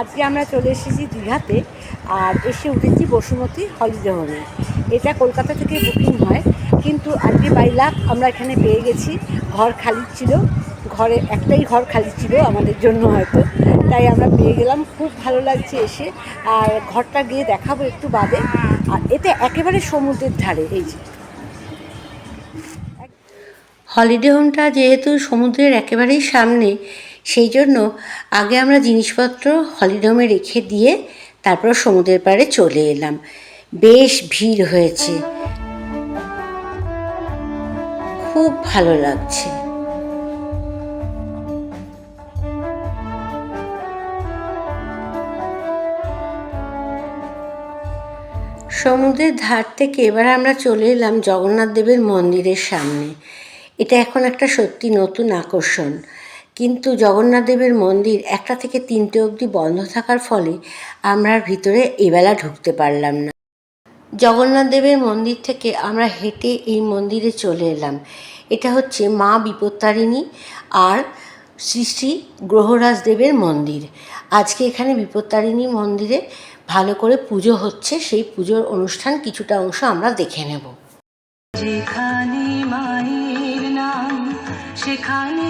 আজকে আমরা চলে এসেছি দীঘাতে আর এসে উঠেছি বসুমতী হলিডে হোমে এটা কলকাতা থেকে বুকিং হয়, কিন্তু আজকে বাই লাখ আমরা এখানে পেয়ে গেছি। ঘর খালি ছিল। ঘরে একটাই ঘর খালি ছিল আমাদের জন্য হয়তো। তাই আমরা পেয়ে গেলাম। খুব ভালো লাগছে এসে। আর ঘরটা গিয়ে দেখাবো একটু বাদে। আর এতে একেবারে সমুদ্রের ধারে, এই যে। হলিডে হোমটা যেহেতু সমুদ্রের একেবারেই সামনে সেই জন্য আগে আমরা জিনিসপত্র হলিডে হোমে রেখে দিয়ে তারপর সমুদ্রের পাড়ে চলে এলাম। বেশ ভিড় হয়েছে। খুব ভালো লাগছে। সমুদ্রের ধার থেকে এবার আমরা চলে এলাম জগন্নাথ দেবের মন্দিরের সামনে। এটা এখন একটা সত্যি নতুন আকর্ষণ। কিন্তু জগন্নাথ দেবের মন্দির একটা থেকে তিনটে অবধি বন্ধ থাকার ফলে আমরা ভিতরে এবেলা ঢুকতে পারলাম না। জগন্নাথ দেবের মন্দির থেকে আমরা হেঁটে এই মন্দিরে চলে এলাম। এটা হচ্ছে মা বিপত্তারিণী আর শ্রী শ্রী গ্রহরাজ দেবের মন্দির। আজকে এখানে বিপত্তারিণী মন্দিরে ভালো করে পুজো হচ্ছে, সেই পুজোর অনুষ্ঠান কিছুটা অংশ আমরা দেখে নেব। যেখানে মায়ের নাম, সেখানে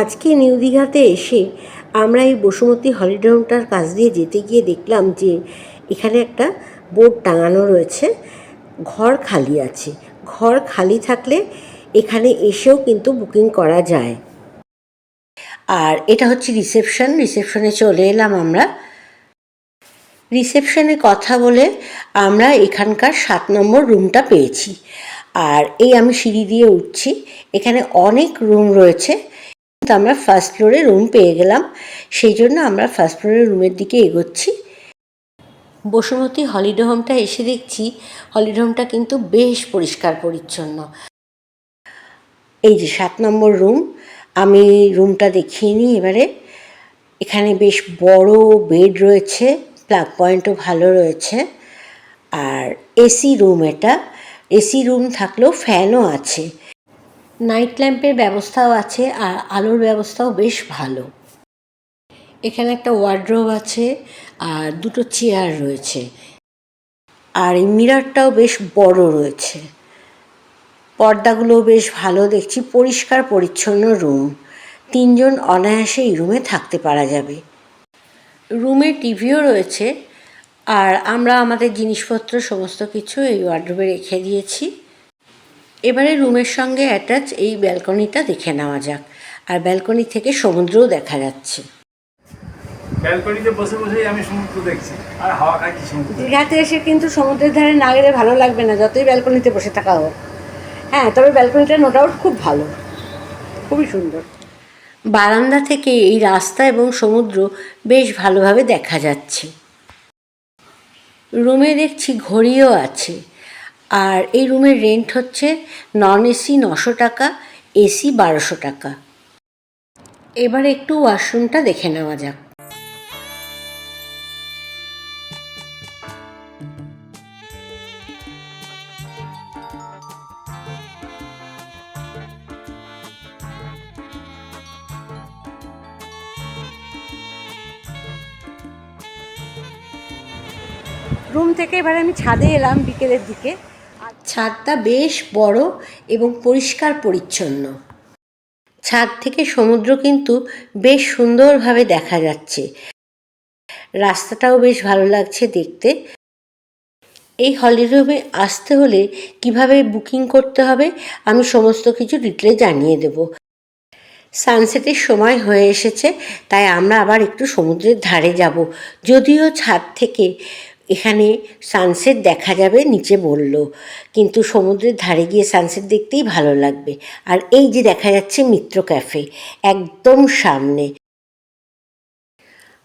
আজকে নিউ দীঘাতে এসে আমরা এই বসুমতী হলিডে কাছ দিয়ে যেতে গিয়ে দেখলাম যে এখানে একটা বোর্ড টাঙানো রয়েছে, ঘর খালি আছে। ঘর খালি থাকলে এখানে এসেও কিন্তু বুকিং করা যায়। আর এটা হচ্ছে রিসেপশন, রিসেপশনে চলে এলাম আমরা। রিসেপশনে কথা বলে আমরা এখানকার সাত নম্বর রুমটা পেয়েছি। আর এই আমি সিঁড়ি দিয়ে উঠছি, এখানে অনেক রুম রয়েছে। কিন্তু আমরা ফার্স্ট ফ্লোরে রুম পেয়ে গেলাম, সেই জন্য আমরা ফার্স্ট ফ্লোরের রুমের দিকে এগোচ্ছি। বসুমতী হলিডে হোমটা এসে দেখছি হলিডে হোমটা কিন্তু বেশ পরিষ্কার পরিচ্ছন্ন। এই যে সাত নম্বর রুম আমি রুমটা দেখিয়ে নিই এবারে। এখানে বেশ বড় বেড রয়েছে। প্লাগ পয়েন্টও ভালো রয়েছে। আর এসি রুম এটা। এসি রুম থাকলেও ফ্যানও আছে। নাইট ল্যাম্পের ব্যবস্থাও আছে আর আলোর ব্যবস্থাও বেশ ভালো। এখানে একটা ওয়ার্ড্রোব আছে আর দুটো চেয়ার রয়েছে। আর এই মিরারটাও বেশ বড় রয়েছে। পর্দাগুলো বেশ ভালো দেখছি। পরিষ্কার পরিচ্ছন্ন রুম। তিনজন অনায়াসে এই রুমে থাকতে পারা যাবে। রুমে টিভিও রয়েছে আর আমরা আমাদের জিনিসপত্র সমস্ত কিছু এই ওয়ার্ড্রোবে রেখে দিয়েছি। এবারে রুমের সঙ্গে অ্যাটাচ এই ব্যালকনিটা দেখে নেওয়া যাক আর ব্যালকনি থেকে সমুদ্রও দেখা যাচ্ছে। ব্যালকনিতে বসে বসেই আমি সমুদ্র দেখছি আর হাওয়া খাচ্ছি সমুদ্র। দীঘাতে এসে কিন্তু সমুদ্রের ধারে না গেলে ভালো লাগবে না যতই ব্যালকনিতে বসে থাকা হোক। হ্যাঁ তবে ব্যালকনিটা নো ডাউট খুব ভালো খুবই সুন্দর। বারান্দা থেকে এই রাস্তা এবং সমুদ্র বেশ ভালোভাবে দেখা যাচ্ছে। রুমে দেখছি ঘড়িও আছে। আর এই রুমের রেন্ট হচ্ছে নন এসি নশো টাকা এসি বারোশো টাকা। এবার একটু ওয়াশরুমটা দেখে নেওয়া যাক। রুম থেকে এবারে আমি ছাদে এলাম বিকেলের দিকে। ছাদটা বেশ বড় এবং পরিষ্কার পরিচ্ছন্ন। ছাদ থেকে সমুদ্র কিন্তু বেশ সুন্দরভাবে দেখা যাচ্ছে। রাস্তাটাও বেশ ভালো লাগছে দেখতে। এই হলিডে আসতে হলে কীভাবে বুকিং করতে হবে, আমি সমস্ত কিছু ডিটেলে জানিয়ে দেব। সানসেটের সময় হয়ে এসেছে, তাই আমরা আবার একটু সমুদ্রের ধারে যাব। যদিও ছাদ থেকে এখানে সানসেট দেখা যাবে, নিচে বলল। কিন্তু সমুদ্রের ধারে গিয়ে সানসেট দেখতেই ভালো লাগবে। আর এই যে দেখা যাচ্ছে মিত্র ক্যাফে একদম সামনে।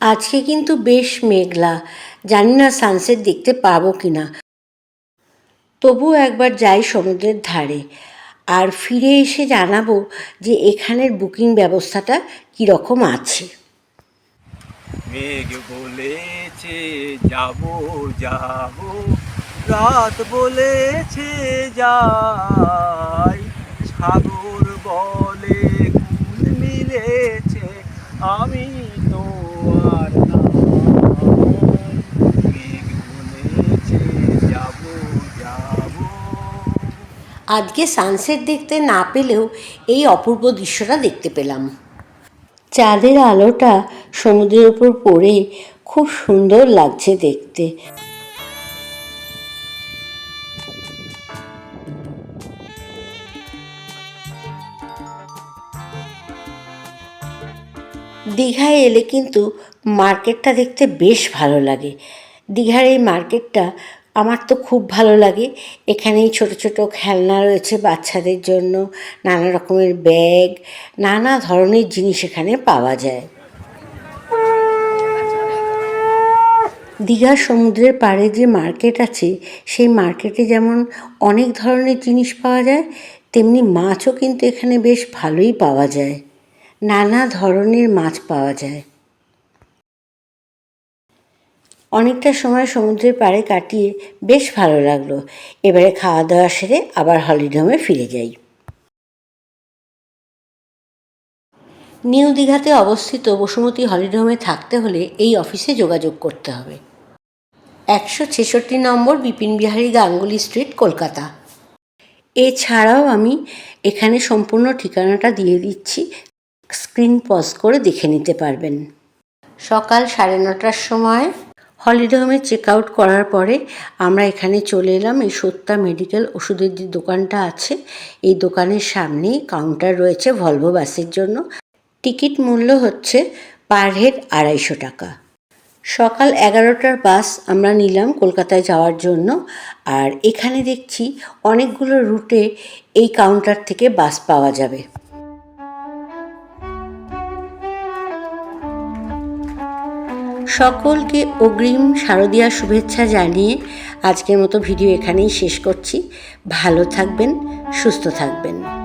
আজকে কিন্তু বেশ মেঘলা। জানি না সানসেট দেখতে পাবো কি না তবুও একবার যাই সমুদ্রের ধারে। আর ফিরে এসে জানাব যে এখানের বুকিং ব্যবস্থাটা কীরকম আছে। মেঘ বলেছে, যাব যাব। রাত বলেছে, যাই। সাগর বলে, কুল মিলেছে, আমি তো আর আজকে সানসেট দেখতে না পেলেও এই অপূর্ব দৃশ্যটা দেখতে পেলাম। চাঁদের আলোটা সমুদ্রের উপর পড়ে খুব সুন্দর লাগছে দেখতে। দীঘায় এলে কিন্তু মার্কেটটা দেখতে বেশ ভালো লাগে। দীঘার এই মার্কেটটা আমার তো খুব ভালো লাগে। এখানেই ছোট ছোট খেলনা রয়েছে বাচ্চাদের জন্য। নানা রকমের ব্যাগ, নানা ধরনের জিনিস এখানে পাওয়া যায়। দীঘার সমুদ্রের পাড়ে যে মার্কেট আছে, সেই মার্কেটে যেমন অনেক ধরনের জিনিস পাওয়া যায়, তেমনি মাছও কিন্তু এখানে বেশ ভালোই পাওয়া যায়। নানা ধরনের মাছ পাওয়া যায়। অনেকটা সময় সমুদ্রের পাড়ে কাটিয়ে বেশ ভালো লাগল। এবারে খাওয়া দাওয়া সেরে আবার হলিডোমে ফিরে যাই। নিউ দীঘাতে অবস্থিত বসুমতী হলিডোমে থাকতে হলে এই অফিসে যোগাযোগ করতে হবে। একশো ছেষট্টি নম্বর বিপিন বিহারী গাঙ্গুলি স্ট্রিট, কলকাতা। এছাড়াও আমি এখানে সম্পূর্ণ ঠিকানাটা দিয়ে দিচ্ছি। স্ক্রিন পজ করে দেখে নিতে পারবেন। সকাল সাড়ে নটার সময় হলিডে হোমে চেক আউট করার পরে আমরা এখানে চলে এলাম। এই সত্যা মেডিকেল ওষুধের যে দোকানটা আছে, এই দোকানের সামনেই কাউন্টার রয়েছে ভলভো বাসের জন্য। টিকিট মূল্য হচ্ছে পার হেড আড়াইশো টাকা। সকাল এগারোটার বাস আমরা নিলাম কলকাতায় যাওয়ার জন্য। আর এখানে দেখছি অনেকগুলো রুটে এই কাউন্টার থেকে বাস পাওয়া যাবে। সকলকে অগ্রিম শারদীয়া শুভেচ্ছা জানিয়ে আজকের মতো ভিডিও এখানেই শেষ করছি। ভালো থাকবেন, সুস্থ থাকবেন।